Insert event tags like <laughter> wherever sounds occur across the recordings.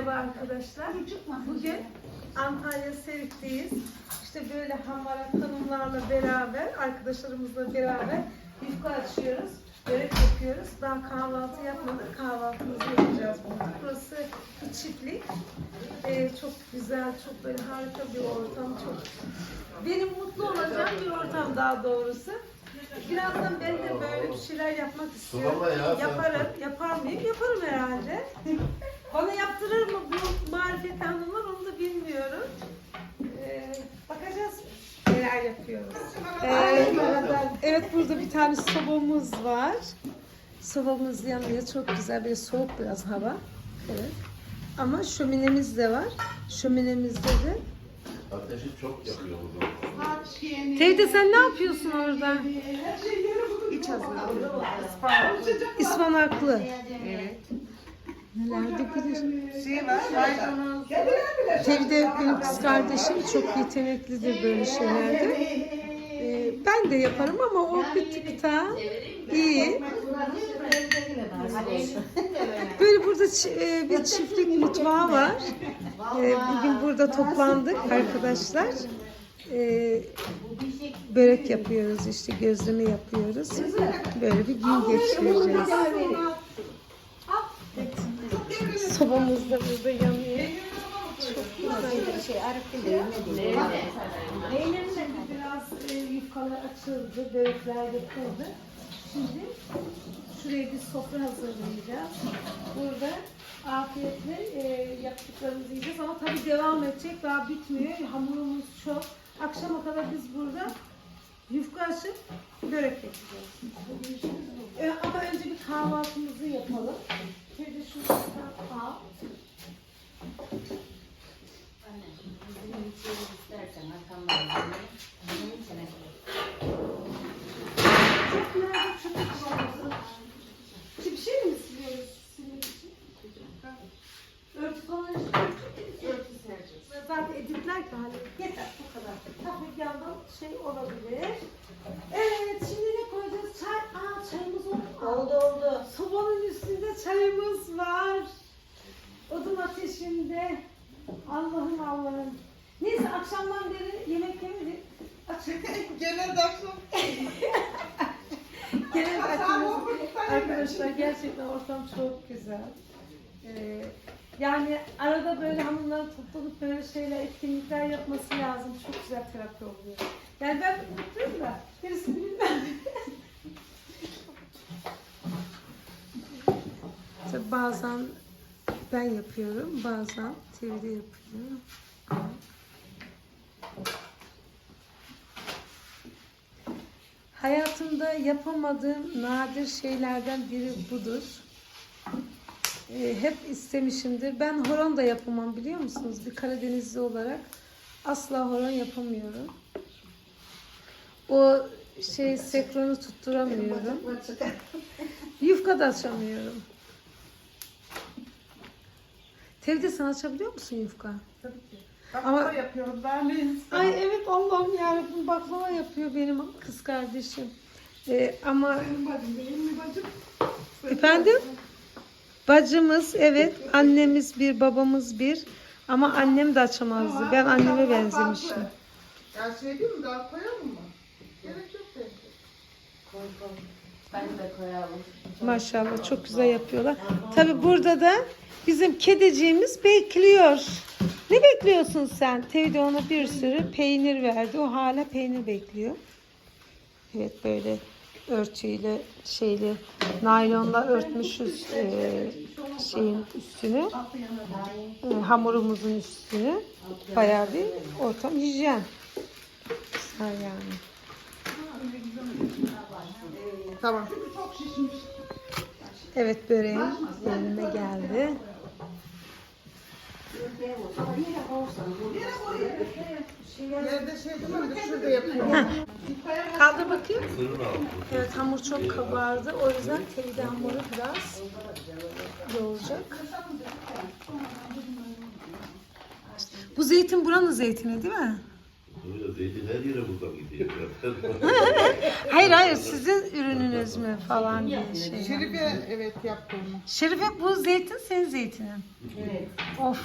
Merhaba arkadaşlar. Bugün Antalya Serik'teyiz. İşte böyle hamarat hanımlarla beraber, arkadaşlarımızla beraber yufka açıyoruz. Börek yapıyoruz. Daha kahvaltı yapmadık. Kahvaltımızı yapacağız. Burası bir çiftlik. Ee, çok güzel, çok böyle harika bir ortam. Çok benim mutlu olacağım bir ortam daha doğrusu. Birazdan ben de böyle bir şeyler yapmak istiyorum. Yaparım. Yapar mıyım? Yaparım herhalde. <laughs> Bana yaptırır mı bu marifet hanımlar onu da bilmiyorum. Ee, bakacağız neler yapıyoruz. Ee, evet burada bir tane sobamız var. Sobamız yanıyor. Çok güzel. Böyle soğuk biraz hava. Evet. Ama şöminemiz de var. Şöminemizde de. Ateşi çok yakıyor burada. Teyze sen ne yapıyorsun orada? İç hazırlıyorum. İspanaklı. Dökülür. Şey maydanoz. Tevde benim kız kardeşim çok yeteneklidir böyle şeylerde. Ee, ben de yaparım ama o bir tık daha iyi. Böyle burada e, bir çiftlik mutfağı var. Ee, bugün burada toplandık arkadaşlar. Ee, börek yapıyoruz işte gözleme yapıyoruz. Böyle bir gün geçireceğiz. Sobamız da burada yanıyor. Şimdi biraz e, yufkalar açıldı, börekler yapıldı. Şimdi şuraya bir sofra hazırlayacağız. Burada afiyetle e, yaptıklarımızı yiyeceğiz ama tabii devam edecek. Daha bitmiyor. Hamurumuz çok. Akşama kadar biz burada yufka açıp börek yapacağız. Ama önce bir kahvaltımızı yapalım. Şöyle şuradan al. Çok nerede çöpük var? Bir şey mi siliyoruz? İçin? Örtü falan Örtü sereceğiz. Zaten editler ki hani yeter bu kadar. Tabii yandan şey olabilir. Üstünde çayımız var. Odun ateşinde. Allah'ım Allah'ım. Neyse akşamdan beri yemek yemedik. Açık. <laughs> Gene de <laughs> akşam. Genel aklımız- Arkadaşlar gerçekten ortam çok güzel. Ee, yani arada böyle hanımların toplanıp böyle şeyler, etkinlikler yapması lazım. Çok güzel terapi oluyor. Yani ben mutluyum da gerisini bilmem. <laughs> Tabii bazen ben yapıyorum, bazen TV'de yapıyorum. Hayatımda yapamadığım nadir şeylerden biri budur. Ee, hep istemişimdir. Ben horon da yapamam biliyor musunuz? Bir Karadenizli olarak asla horon yapamıyorum. O şey sekronu tutturamıyorum. Yufka da açamıyorum. Tevde sen açabiliyor musun yufka? Ama yapıyorum ben de. Ay evet Allah'ım yarabbim baklava yapıyor benim kız kardeşim. Ee, ama Benim bacım değil mi bacım? efendim bacımız evet annemiz bir babamız bir ama annem de açamazdı. Ben anneme benzemişim. Ya şey değil mi daha koyalım mı? Gerek yok bence. Ben de koyalım. Maşallah çok güzel yapıyorlar. Tabi burada da bizim kediciğimiz bekliyor. Ne bekliyorsun sen? Tevde ona bir sürü peynir verdi. O hala peynir bekliyor. Evet böyle örtüyle şeyli naylonla örtmüşüz e, şeyin üstünü. E, hamurumuzun üstünü. Bayağı bir ortam hijyen. Güzel yani. Tamam. Evet böreğim önüme geldi. Yerde şey. Kaldır bakayım. Evet hamur çok kabardı. O yüzden tevhide hamuru biraz yoğuracak. Bu zeytin buranın zeytini değil mi? Her yere buradan gidiyor. <laughs> Hayır hayır sizin ürününüz mü falan diye şey. Şerife evet yaptı onu. Şerife bu zeytin senin zeytinin. Evet. Of.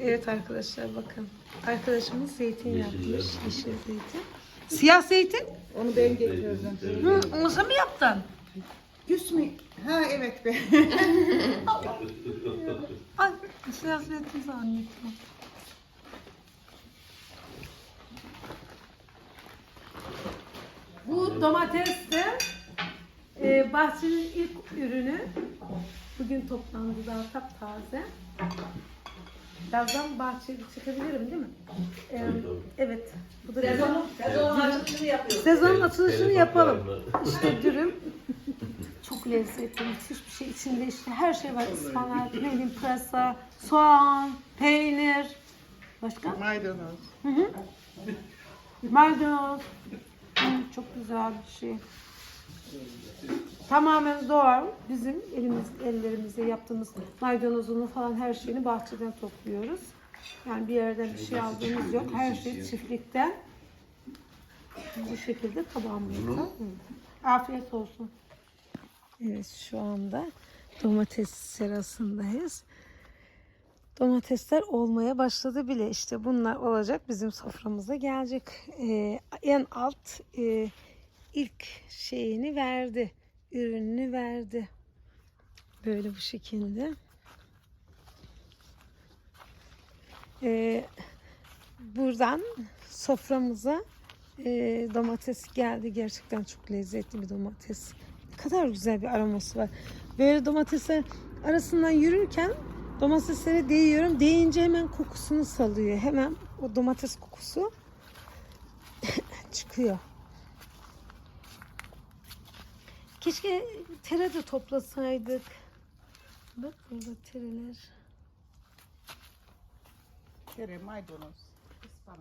Evet arkadaşlar bakın. Arkadaşımız zeytin yapmış. Yeşil zeytin. Siyah zeytin. Onu ben getirdim. Hı, onu sen mi yaptın? Güs mü? Ha evet be. Ay siyah zeytin zannettim. Bu domates de e, bahçenin ilk ürünü. Bugün toplandı daha taptaze. Birazdan bahçeye çıkabilirim değil mi? E, evet. Bu da sezonun, Sezonun açılışını yapıyoruz. sezonun açılışını yapalım. İşte dürüm. <laughs> Çok lezzetli. Müthiş bir şey. İçinde işte her şey var. Ispanak, ne bileyim pırasa, soğan, peynir. Başka? Maydanoz. Hı hı. Maydanoz. Hı, çok güzel bir şey. Tamamen doğal. Bizim elimiz, ellerimizle yaptığımız maydanozunu falan her şeyini bahçeden topluyoruz. Yani bir yerden bir şey aldığımız yok. Her şey çiftlikten. Bu şekilde tabağımızda. Afiyet olsun. Evet şu anda domates serasındayız. Domatesler olmaya başladı bile. İşte bunlar olacak bizim soframıza gelecek. Ee, en alt e, ilk şeyini verdi. Ürününü verdi. Böyle bu şekilde. Ee, buradan soframıza e, domates geldi. Gerçekten çok lezzetli bir domates. Ne kadar güzel bir aroması var. Böyle domatesler arasından yürürken domateslere değiyorum. Değince hemen kokusunu salıyor. Hemen o domates kokusu <laughs> çıkıyor. Keşke tere de toplasaydık. Bak burada tereler. Kere maydanoz.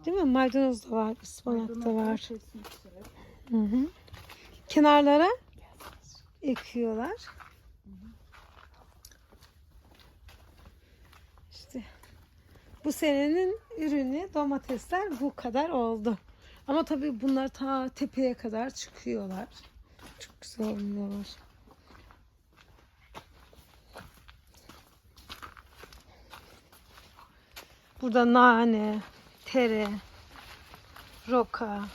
Değil mi? Maydanoz da var, ıspanak da var. Hı hı. Kenarlara ekiyorlar. İşte bu senenin ürünü domatesler bu kadar oldu. Ama tabii bunlar ta tepeye kadar çıkıyorlar. Çok güzel oluyorlar. Burada nane, tere, roka,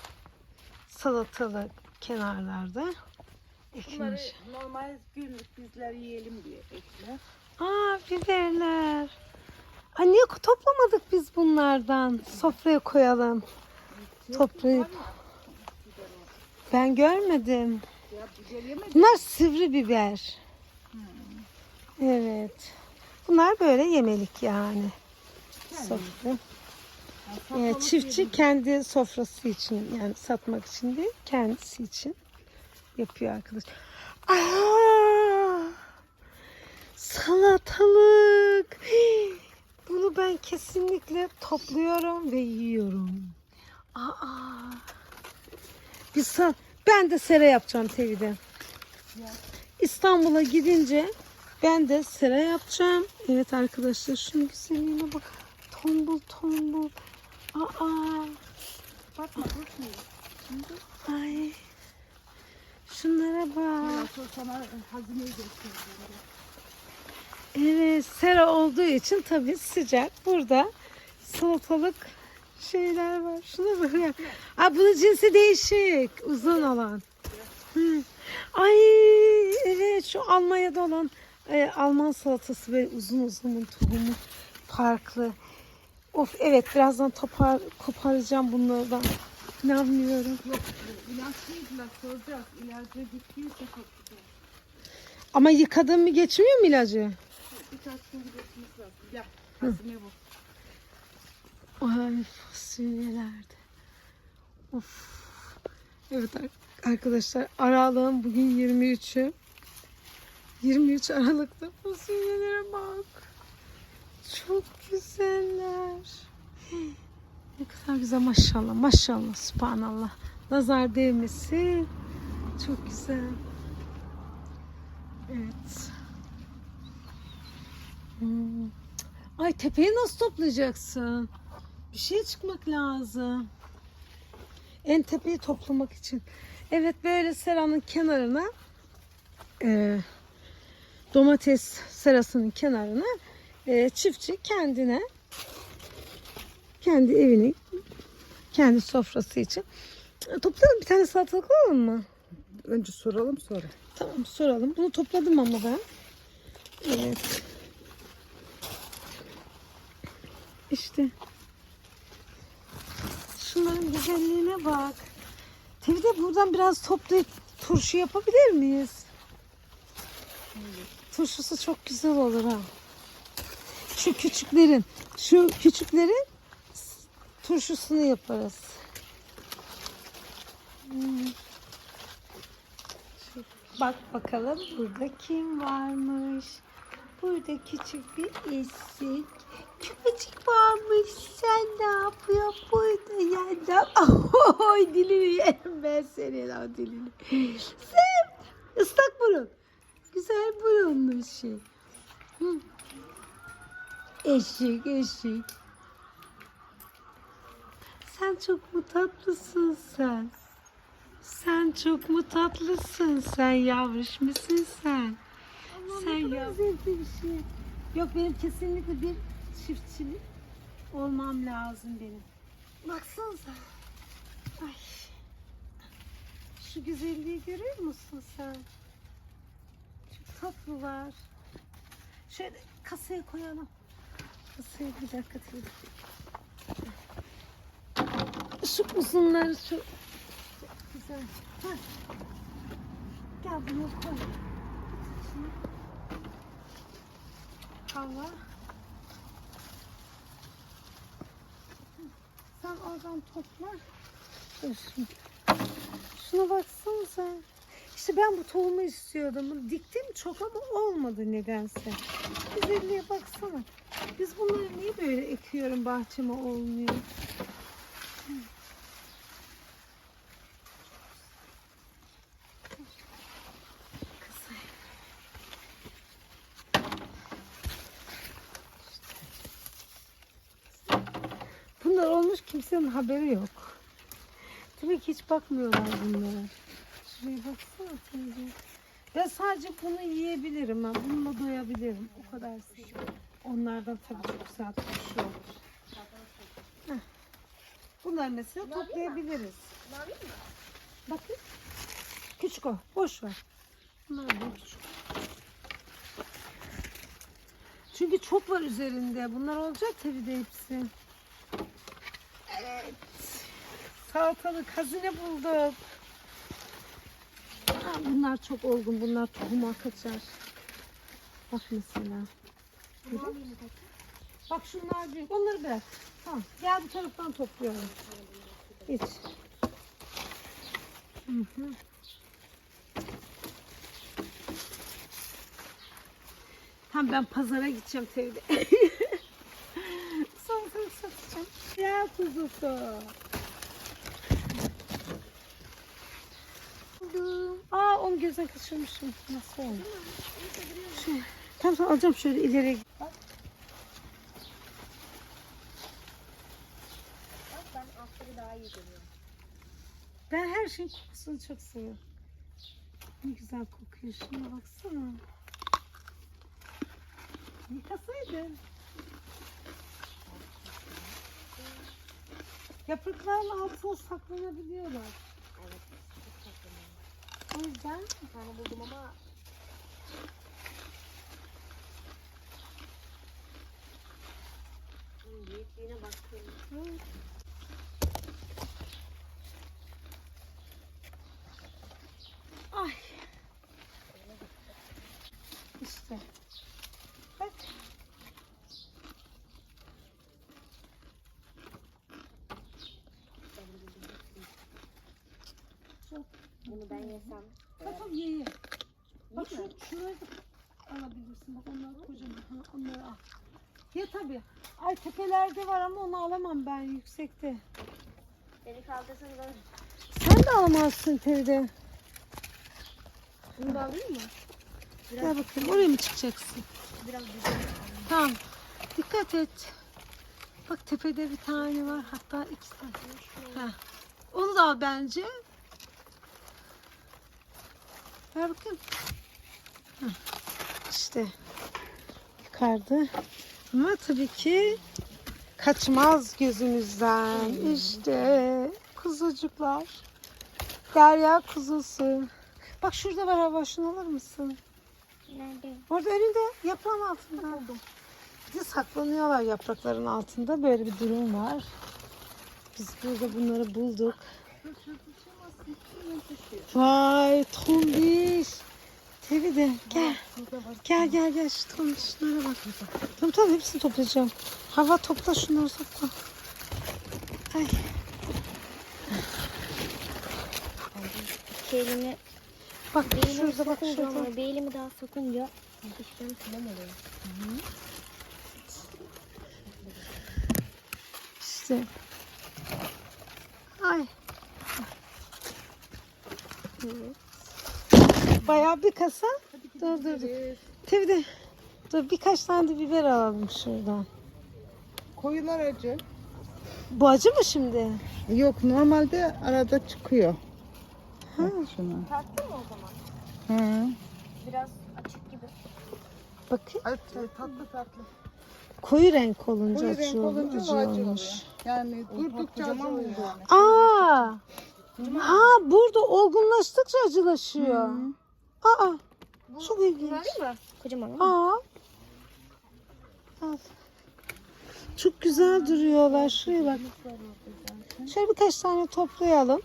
salatalık kenarlarda Bunları ekilmiş. normal günlük bizler yiyelim diye ekler. Aa biberler. Aa, niye toplamadık biz bunlardan? Sofraya koyalım. Toplayıp. Ben görmedim. Bunlar sivri biber. Evet. Bunlar böyle yemelik yani. Sofra. Evet, çiftçi kendi sofrası için yani satmak için değil kendisi için yapıyor arkadaş. Aa! Salatalık. Hii! Bunu ben kesinlikle topluyorum ve yiyorum. Aa! Sa- ben de sera yapacağım TV'de. İstanbul'a gidince ben de sera yapacağım. Evet arkadaşlar şunun güzelliğine bak. Tombul tombul. Aa. Bakma bakma. Ay. Şunlara bak. Sana hazineyi göstereceğim. Evet sera olduğu için tabii sıcak. Burada salatalık şeyler var. Şuna bak ya. Aa, bunun cinsi değişik. Uzun olan. Hı. Ay evet şu Almanya'da olan e, Alman salatası böyle uzun uzun tohumu farklı. Of evet birazdan topar, koparacağım bunlardan. İnanmıyorum. İlaçlıydılar soracağız. İlacı gittiyse çok güzel. Ama yıkadın mı geçmiyor mu ilacı? Birkaç gün geçmesi lazım. Gel. Hazine bu. Ay fasulyelerde. Of. Evet ar- arkadaşlar aralığın bugün 23'ü. 23 Aralık'ta fasulyelere bak. Çok güzeller. Ne kadar güzel maşallah maşallah subhanallah. Nazar değmesi çok güzel. Evet. Hmm. Ay tepeyi nasıl toplayacaksın? Bir şeye çıkmak lazım. En tepeyi toplamak için. Evet böyle seranın kenarına e, domates serasının kenarına e, çiftçi kendine kendi evini kendi sofrası için toplayalım bir tane salatalık alalım mı? Önce soralım sonra. Tamam soralım. Bunu topladım ama ben. Evet. İşte. Şunların güzelliğine bak. Tevde buradan biraz toplayıp turşu yapabilir miyiz? Turşusu çok güzel olur ha. Şu küçüklerin, şu küçüklerin turşusunu yaparız. Bak bakalım burada kim varmış. Burada küçük bir esik. Köpecik varmış. Sen ne yapıyorsun burada yandan? <laughs> Oy dilini yerim ben senin o dilini. Sen ıslak burun. Güzel burunlu şey. Hı. Eşik eşik. Sen çok mu tatlısın sen? Sen çok mu tatlısın? Sen yavruş musun sen? sen yavruş. bir şey. Yok benim kesinlikle bir çiftçilik olmam lazım benim. Baksanıza. Ay. Şu güzelliği görüyor musun sen? Çok tatlılar. Şöyle kasaya koyalım. Kasaya bir dakika. Şu uzunları şu Güzel. Heh. Gel bunu koy. Şimdi. Sen oradan topla. Dur şimdi. Şuna baksanıza. İşte ben bu tohumu istiyordum. Diktim çok ama olmadı nedense. Güzelliğe baksana. Biz bunları niye böyle ekiyorum bahçeme olmuyor? Bunlar olmuş kimsenin haberi yok. Demek ki hiç bakmıyorlar bunlara. Şuraya baksana teyze. Ben sadece bunu yiyebilirim. Ben bununla doyabilirim. O kadar seviyorum. Onlardan tabii çok güzel turşu olur. Heh. Bunları mesela toplayabiliriz. Bakın. Küçük o. Boş ver. Bunlar da küçük. Çünkü çok var üzerinde. Bunlar olacak tabii de hepsi. Evet. Salatalık hazine bulduk. Aa, bunlar çok olgun. Bunlar tohuma kaçar. Bak mesela. Bak şunlar büyük. Onları bırak. Tamam. Gel bu taraftan topluyorum. Geç. Hı hı. Tam ben pazara gideceğim Tevde. Salatalık <laughs> satacağım. Ya kuzusu. Aa onu gözden kaçırmışım. Nasıl oldu? Şöyle. Tamam tamam alacağım şöyle ileriye. Ben altları daha iyi görüyorum. Ben her şeyin kokusunu çok seviyorum. Ne güzel kokuyor. Şuna baksana. Yıkasaydın. Yaprakların altına saklanabiliyorlar. Evet. Çok tatlı. O yüzden Bir tane buldum ama Bunun büyüklüğüne bakın. Ay. İşte. Bak. Bunu ben yesem. Tamam ye ye. Bak şu, şurayı da alabilirsin. Bak onlar kocaman. Ha, onları al. Ye tabii. Ay tepelerde var ama onu alamam ben yüksekte. Beni kaldırsan ben. Sen de alamazsın Tevde. Bunu da alayım mı? Gel bakayım oraya mı çıkacaksın? Biraz güzel. Tamam. Dikkat et. Bak tepede bir tane var. Hatta iki tane. Ha. Onu da al bence. Ver bakayım. İşte yukarıda. Ama tabii ki kaçmaz gözümüzden. İşte kuzucuklar. Derya kuzusu. Bak şurada var hava şunu alır mısın? Nerede? Orada önünde yaprağın altında. Bir de saklanıyorlar yaprakların altında. Böyle bir durum var. Biz burada bunları bulduk. Vay tombiş. Tevi de gel. Gel gel gel şu tombişlere bak. Tamam tamam hepsini toplayacağım. Hava topla şunları topla. Ay. İki elimi, Bak bir elimi şurada bak şurada. ama bir elimi daha sokunca dişlerim tamam oluyor. İşte. Ay. Evet. Bayağı bir kasa. Dur dur dur. Tabii de. Dur birkaç tane de biber alalım şuradan. Koyular acı. Bu acı mı şimdi? Yok normalde arada çıkıyor. Ha. Bak şuna. Tatlı mı o zaman? Hı. Biraz açık gibi. Bakın. Ay, tatlı tatlı. Koyu renk olunca Koyu renk acı, olur, olunca acı acı olmuş. Yani durdukça acı oluyor. Yani. Ha burada olgunlaştıkça acılaşıyor. Aa. Çok ilginç. Var mı? Kocaman. Aa. Al. Çok güzel duruyorlar. Şuraya bak. Şöyle birkaç tane toplayalım.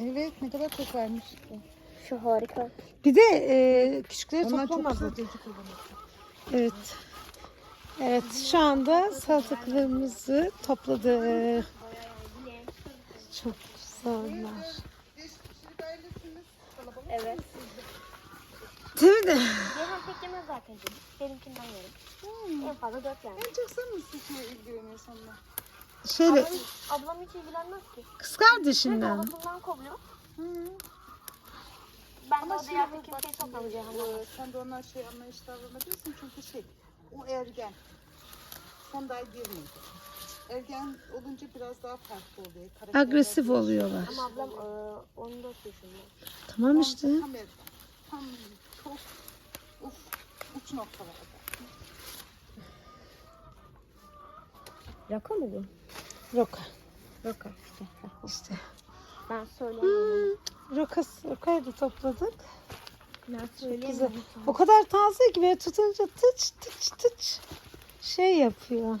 Evet ne kadar çok varmış. Şu harika. Bir de e, küçükleri olur. Evet. Evet şu anda salatalıklarımızı topladık. Çok güzeller. Evet. Değil mi? Yemen pek yemez zaten. Benimkinden yerim. En fazla dört yani. En çok sen misin şey ilgileniyorsun onunla? Şöyle Ablam, ablam hiç ilgilenmez ki. kız kardeşinden. odasından kovuyor. Ben de o diğer bir kimseyi toplamayacağım. Ee, sen de onlar şey anlayış davranabilirsin çünkü şey o ergen. Son daha girmedi. Ergen olunca biraz daha farklı oluyor. Karakterler Agresif değişiyor. oluyorlar. Ama ablam e, 14 yaşında. Tamam işte. Tam ergen. Tam çok uf, uç noktalarda. Raka mı bu? Roka. Raka. İşte. Ben söyleyemiyorum. Roka, rokayı da topladık. Güzel. O kadar taze ki böyle tutunca tıç tıç tıç şey yapıyor.